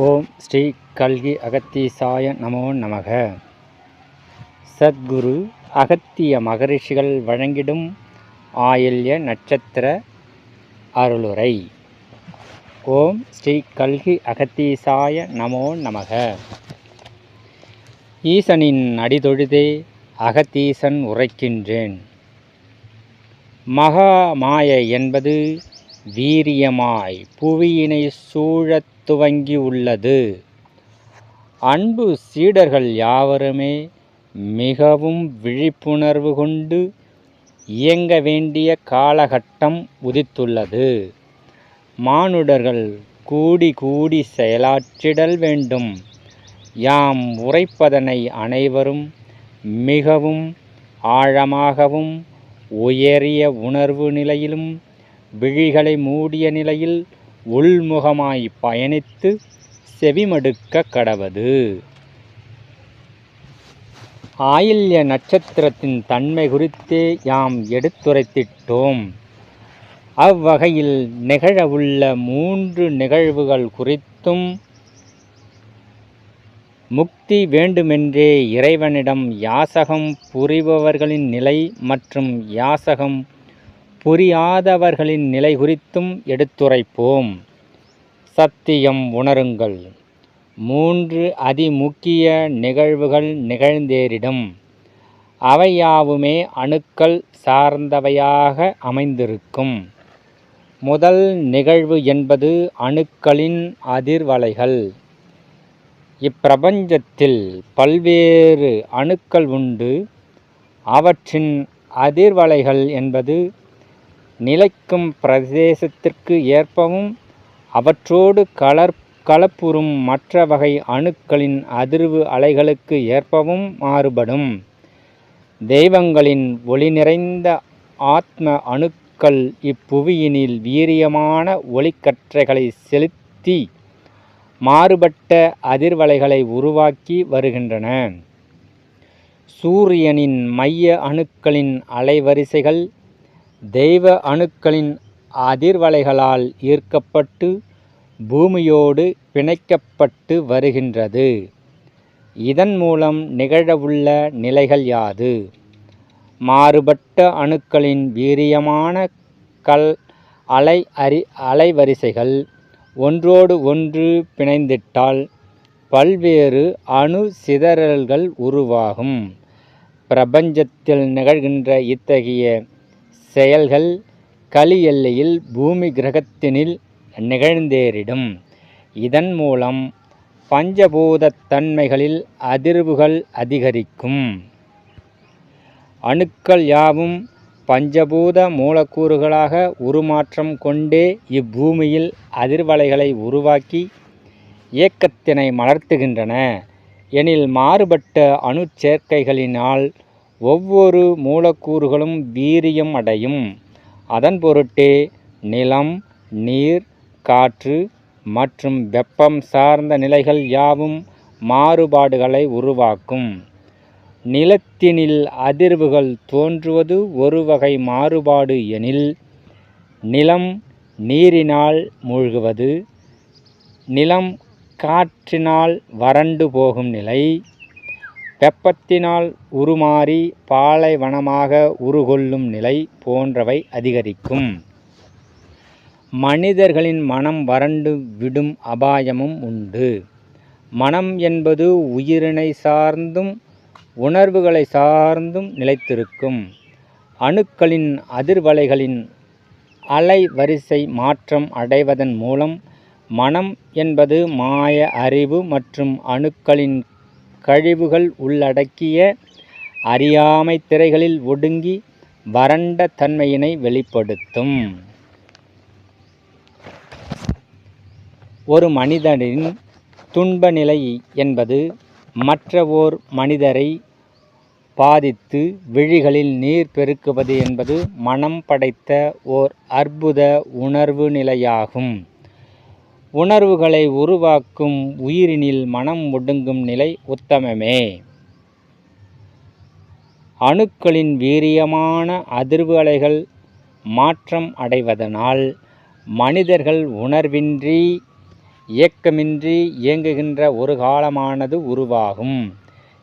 ஓம் ஸ்ரீ கல்கி அகத்தீசாய நமோ நமக. சத்குரு அகத்திய மகரிஷிகள் வழங்கிடும் ஆயில்ய நட்சத்திர அருளுரை. ஓம் ஸ்ரீ கல்கி அகத்தீசாய நமோ நமக. ஈசனின் அடிதொழுதே அகத்தீசன் உரைக்கின்றேன். மகா மாய என்பது வீரியமாய் புவியினை சூழத் துவங்கியுள்ளது. அன்பு சீடர்கள் யாவருமே மிகவும் விழிப்புணர்வு கொண்டு இயங்க வேண்டிய காலகட்டம் உதித்துள்ளது. மானுடர்கள் கூடி கூடி செயலாற்றிடல் வேண்டும். யாம் உரைப்பதனை அனைவரும் மிகவும் ஆழமாகவும் உயரிய உணர்வு நிலையிலும் விழிகளை மூடிய நிலையில் உள்முகமாய் பயணித்து செவிமடுக்க கடவது. ஆயில்ய நட்சத்திரத்தின் தன்மை குறித்தே யாம் எடுத்துரைத்திட்டோம். அவ்வகையில் நிகழவுள்ள மூன்று நிகழ்வுகள் குறித்தும் முக்தி வேண்டுமென்றே இறைவனிடம் யாசகம் புரிபவர்களின் நிலை மற்றும் யாசகம் புரியாதவர்களின் நிலை குறித்தும் எடுத்துரைப்போம். சத்தியம் உணருங்கள். மூன்று அதிமுக்கிய நிகழ்வுகள் நிகழ்ந்தேறிடும். அவையாவுமே அணுக்கள் சார்ந்தவையாக அமைந்திருக்கும். முதல் நிகழ்வு என்பது அணுக்களின் அதிர்வலைகள். இப்பிரபஞ்சத்தில் பல்வேறு அணுக்கள் உண்டு. அவற்றின் அதிர்வலைகள் என்பது நிலைக்கும் பிரதேசத்திற்கு ஏற்பவும் அவற்றோடு கலர் கலப்புறும் மற்ற வகை அணுக்களின் அதிர்வு அலைகளுக்கு ஏற்பவும் மாறுபடும். தெய்வங்களின் ஒளி நிறைந்த ஆத்ம அணுக்கள் இப்புவியினில் வீரியமான ஒளிக்கற்றைகளை செலுத்தி மாறுபட்ட அதிர்வலைகளை உருவாக்கி வருகின்றன. சூரியனின் மைய அணுக்களின் அலைவரிசைகள் தெய்வ அணுக்களின் அதிர்வலைகளால் ஈர்க்கப்பட்டு பூமியோடு பிணைக்கப்பட்டு வருகின்றது. இதன் மூலம் நிகழவுள்ள நிலைகள் யாது? மாறுபட்ட அணுக்களின் வீரியமான கல் அலை அறி அலைவரிசைகள் ஒன்றோடு ஒன்று பிணைந்திட்டால் பல்வேறு அணு சிதறல்கள் உருவாகும். பிரபஞ்சத்தில் நிகழ்கின்ற இத்தகைய செயல்கள் களி எல்லையில் பூமி கிரகத்தினில் நிகழ்ந்தேறிடும். இதன் மூலம் பஞ்சபூத தன்மைகளில் அதிர்வுகள் அதிகரிக்கும். அணுக்கள் யாவும் பஞ்சபூத மூலக்கூறுகளாக உருமாற்றம் கொண்டே இப்பூமியில் அதிர்வலைகளை உருவாக்கி இயக்கத்தினை மலர்த்துகின்றன. எனில் மாறுபட்ட அணுச்சேர்க்கைகளினால் ஒவ்வொரு மூலக்கூறுகளும் வீரியம் அடையும். அதன் பொருட்டே நிலம் நீர் காற்று மற்றும் வெப்பம் சார்ந்த நிலைகள் யாவும் மாறுபாடுகளை உருவாக்கும். நிலத்தினில் அதிர்வுகள் தோன்றுவது ஒரு வகை மாறுபாடு எனில் நிலம் நீரினால் மூழ்குவது நிலம் காற்றினால் வறண்டு போகும் நிலை வெப்பத்தினால் உருமாறி பாலைவனமாக உருகொள்ளும் நிலை போன்றவை அதிகரிக்கும். மனிதர்களின் மனம் வறண்டு விடும் அபாயமும் உண்டு. மனம் என்பது உயிரினை சார்ந்தும் உணர்வுகளை சார்ந்தும் நிலைத்திருக்கும். அணுக்களின் அதிர்வலைகளின் அலைவரிசை மாற்றம் அடைவதன் மூலம் மனம் என்பது மாய அறிவு மற்றும் அணுக்களின் கழிவுகள் உள்ளடக்கிய அறியாமை திரைகளில் ஒடுங்கி வறண்ட தன்மையினை வெளிப்படுத்தும். ஒரு மனிதனின் துன்ப நிலை என்பது மற்ற ஓர் மனிதரை பாதித்து விழிகளில் நீர் பெருக்குவது என்பது மனம் படைத்த ஓர் அற்புத உணர்வு நிலையாகும். உணர்வுகளை உருவாக்கும் உயிரினில் மனம் ஒடுங்கும் நிலை உத்தமமே. அணுக்களின் வீரியமான அதிர்வு அலைகள் மாற்றம் அடைவதனால் மனிதர்கள் உணர்வின்றி இயக்கமின்றி இயங்குகின்ற ஒரு காலமானது உருவாகும்.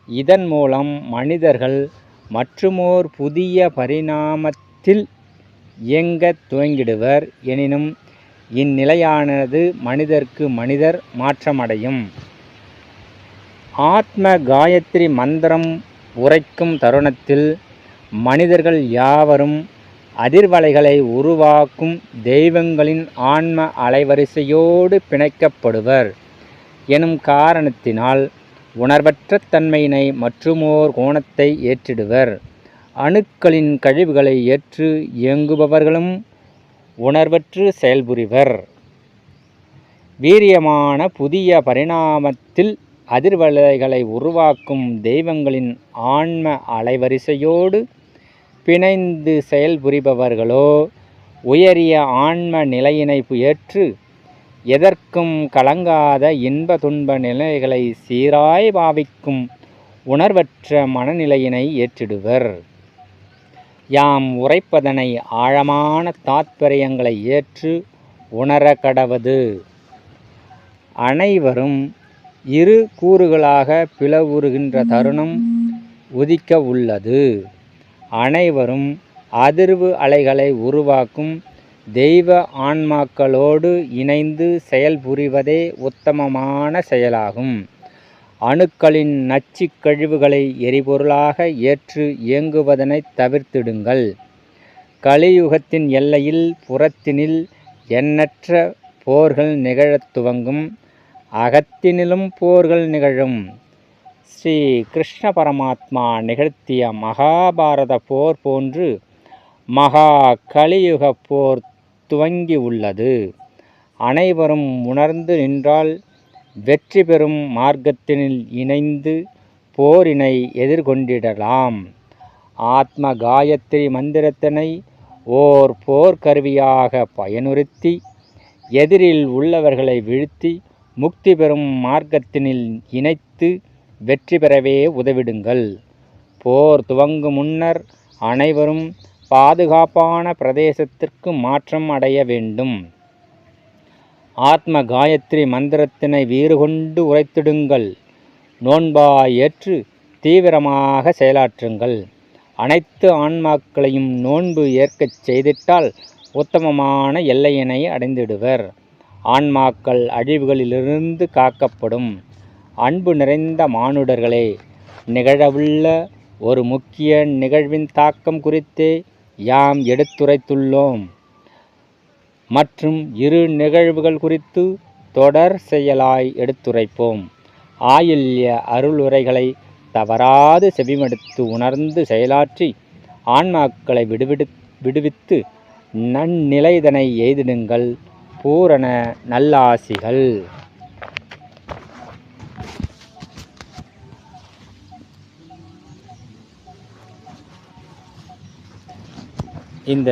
இதன் மூலம் மனிதர்கள் மற்றுமோர் புதிய பரிணாமத்தில் இயங்கத் துவங்கிடுவர். எனினும் இந்நிலையானது மனிதர்க்கு மனிதர் மாற்றமடையும். ஆத்ம காயத்ரி மந்திரம் உரைக்கும் தருணத்தில் மனிதர்கள் யாவரும் அதிர்வலைகளை உருவாக்கும் தெய்வங்களின் ஆன்ம அலைவரிசையோடு பிணைக்கப்படுவர். எனும் காரணத்தினால் உணர்வற்ற தன்மையினை மற்றுமோர் கோணத்தை ஏற்றிடுவர். அணுக்களின் கழிவுகளை ஏற்று இயங்குபவர்களும் உணர்வற்று செயல்புரிவர். வீரியமான புதிய பரிணாமத்தில் அதிர்வலைகளை உருவாக்கும் தெய்வங்களின் ஆன்ம அலைவரிசையோடு பிணைந்து செயல்புரிபவர்களோ உயரிய ஆன்ம நிலையினை ஏற்று எதற்கும் கலங்காத இன்ப துன்ப நிலைகளை சீராய் பாவிக்கும் உணர்வற்ற மனநிலையினை ஏற்றிடுவர். யாம் உரைப்பதனை ஆழமான தாத்பரியங்களை ஏற்று உணர கடவது. அனைவரும் இரு கூறுகளாக பிளவுறுகின்ற தருணம் உதிக்க உள்ளது. அனைவரும் அதிர்வு அலைகளை உருவாக்கும் தெய்வ ஆன்மாக்களோடு இணைந்து செயல்புரிவதே உத்தமமான செயலாகும். அணுக்களின் நச்சுக் கழிவுகளை எரிபொருளாக ஏற்று இயங்குவதனை தவிர்த்திடுங்கள். கலியுகத்தின் எல்லையில் புறத்தினில் எண்ணற்ற போர்கள் நிகழத் துவங்கும். அகத்தினிலும் போர்கள் நிகழும். ஸ்ரீ கிருஷ்ண பரமாத்மா நிகழ்த்திய மகாபாரத போர் போன்று மகா கலியுக போர் துவங்கி உள்ளது அனைவரும் உணர்ந்து நின்றால் வெற்றி பெறும் மார்க்கத்தினில் இணைந்து போரினை எதிர்கொண்டிடலாம். ஆத்ம காயத்ரி மந்திரத்தினை ஓர் போர்க்கருவியாக பயனுறுத்தி எதிரில் உள்ளவர்களை வீழ்த்தி முக்தி பெறும் மார்க்கத்தினில் இணைத்து வெற்றி பெறவே உதவிடுங்கள். போர் துவங்கும் முன்னர் அனைவரும் பாதுகாப்பான பிரதேசத்திற்கு மாற்றம் அடைய வேண்டும். ஆத்ம காயத்ரி மந்திரத்தினை வீறு கொண்டு உரைத்திடுங்கள். நோன்பாய் ஏற்று தீவிரமாக செயலாற்றுங்கள். அனைத்து ஆன்மாக்களையும் நோன்பு ஏற்கச் செய்திட்டால் உத்தமமான எல்லையினை அடைந்திடுவர். ஆன்மாக்கள் அழிவுகளிலிருந்து காக்கப்படும். அன்பு நிறைந்த மானுடர்களே நிகழவுள்ள ஒரு முக்கிய நிகழ்வின் தாக்கம் குறித்தே யாம் எடுத்துரைத்துள்ளோம். மற்றும் இரு நிகழ்வுகள் குறித்து தொடர் செயலாய் எடுத்துரைப்போம். ஆயில்ய அருளுரைகளை தவறாது செவிமடுத்து உணர்ந்து செயலாற்றி ஆன்மாக்களை விடுவிடு விடுவித்து நன்னிலைதனை எய்திடுங்கள் பூரண நல்லாசிகள். இந்த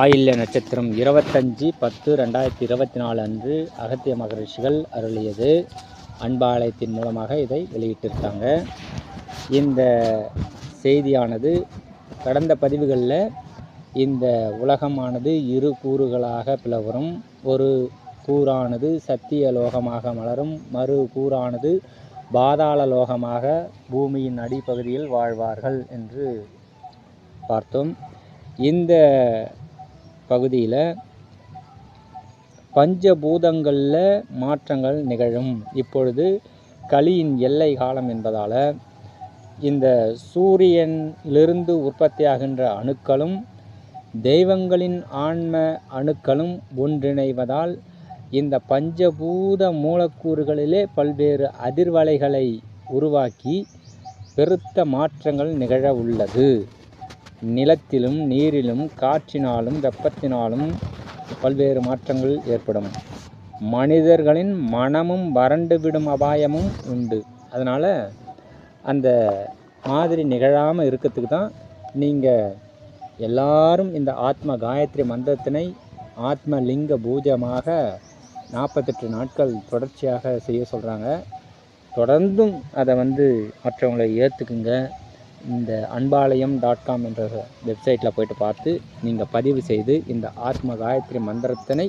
ஆயில்ய நட்சத்திரம் இருபத்தஞ்சி பத்து ரெண்டாயிரத்தி இருபத்தி நாலு அன்று அகத்திய மகரிஷிகள் அருளியது. அன்பாலயத்தின் மூலமாக இதை வெளியிட்டிருக்காங்க. இந்த செய்தியானது கடந்த பதிவுகளில் இந்த உலகமானது இரு கூறுகளாக பிளவரும் ஒரு கூறானது சத்திய லோகமாக மலரும் மறு கூறானது பாதாள லோகமாக பூமியின் அடிப்பகுதியில் வாழ்வார்கள் என்று பார்த்தோம். இந்த பகுதியில் பஞ்சபூதங்களில் மாற்றங்கள் நிகழும். இப்பொழுது களியின் எல்லை காலம் என்பதால் இந்த சூரியனிலிருந்து உற்பத்தியாகின்ற அணுக்களும் தெய்வங்களின் ஆன்ம அணுக்களும் ஒன்றிணைவதால் இந்த பஞ்சபூத மூலக்கூறுகளிலே பல்வேறு அதிர்வலைகளை உருவாக்கி பெருத்த மாற்றங்கள் நிகழ உள்ளது. நிலத்திலும் நீரிலும் காற்றினாலும் வெப்பத்தினாலும் பல்வேறு மாற்றங்கள் ஏற்படும். மனிதர்களின் மனமும் வறண்டு விடும் அபாயமும் உண்டு. அதனால் அந்த மாதிரி நிகழாமல் இருக்கிறதுக்கு தான் நீங்கள் எல்லாரும் இந்த ஆத்ம காயத்ரி மந்திரத்தினை ஆத்ம லிங்க பூஜமாக நாற்பத்தெட்டு நாட்கள் தொடர்ச்சியாக செய்ய சொல்கிறாங்க தொடர்ந்தும் அதை வந்து மற்றவங்களை ஏற்றுக்குங்க இந்த அன்பாலயம் டாட் காம் என்ற வெப்சைட்டில் போயிட்டு பார்த்து நீங்கள் பதிவு செய்து இந்த ஆத்ம காயத்ரி மந்திரத்தினை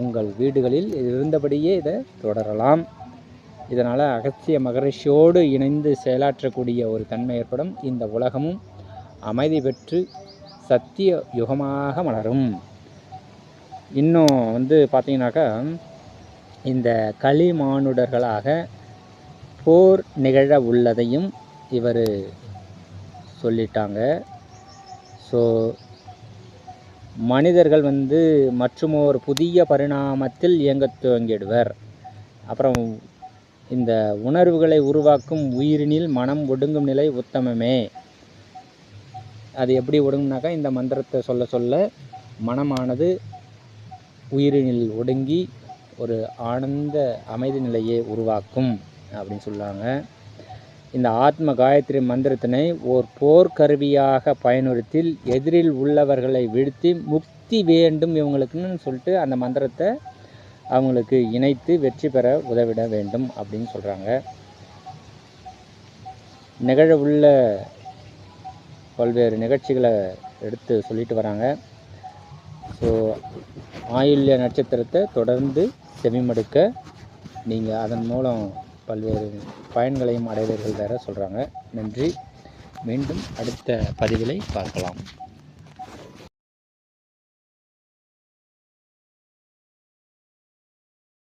உங்கள் வீடுகளில் இருந்தபடியே இதை தொடரலாம். இதனால் அகத்திய மகரிஷியோடு இணைந்து செயலாற்றக்கூடிய ஒரு தன்மை ஏற்படும். இந்த உலகமும் அமைதி பெற்று சத்திய யுகமாக மலரும். இன்னும் வந்து பார்த்தீங்கன்னாக்கா இந்த களிமானுடர்களாக போர் நிகழ உள்ளதையும் இவர் சொல்லிட்டாங்க. ஸோ மனிதர்கள் வந்து மற்றும் ஒரு புதிய பரிணாமத்தில் இயங்கத் துவங்கிடுவர். அப்புறம் இந்த உணர்வுகளை உருவாக்கும் உயிரினில் மனம் ஒடுங்கும் நிலை உத்தமமே. அது எப்படி ஒடுங்குனாக்கா இந்த மந்திரத்தை சொல்ல சொல்ல மனமானது உயிரினில் ஒடுங்கி ஒரு ஆனந்த அமைதி நிலையை உருவாக்கும் அப்படின்னு சொல்லுவாங்க இந்த ஆத்ம காயத்ரி மந்திரத்தினை ஓர் போர்க்கருவியாக பயனுறுத்தில் எதிரில் உள்ளவர்களை வீழ்த்தி முக்தி வேண்டும் இவங்களுக்குன்னு சொல்லிட்டு அந்த மந்திரத்தை அவங்களுக்கு இணைத்து வெற்றி பெற உதவிட வேண்டும் அப்படின்னு சொல்கிறாங்க நிகழவுள்ள பல்வேறு நிகழ்ச்சிகளை எடுத்து சொல்லிட்டு வராங்க. ஸோ ஆயுள்ய நட்சத்திரத்தை தொடர்ந்து செவிமடுக்க நீங்கள் அதன் மூலம் பல்வேறு பயன்களையும் அடைவீர்கள் வேற சொல்கிறாங்க நன்றி. மீண்டும் அடுத்த பதிவிலை பார்க்கலாம்.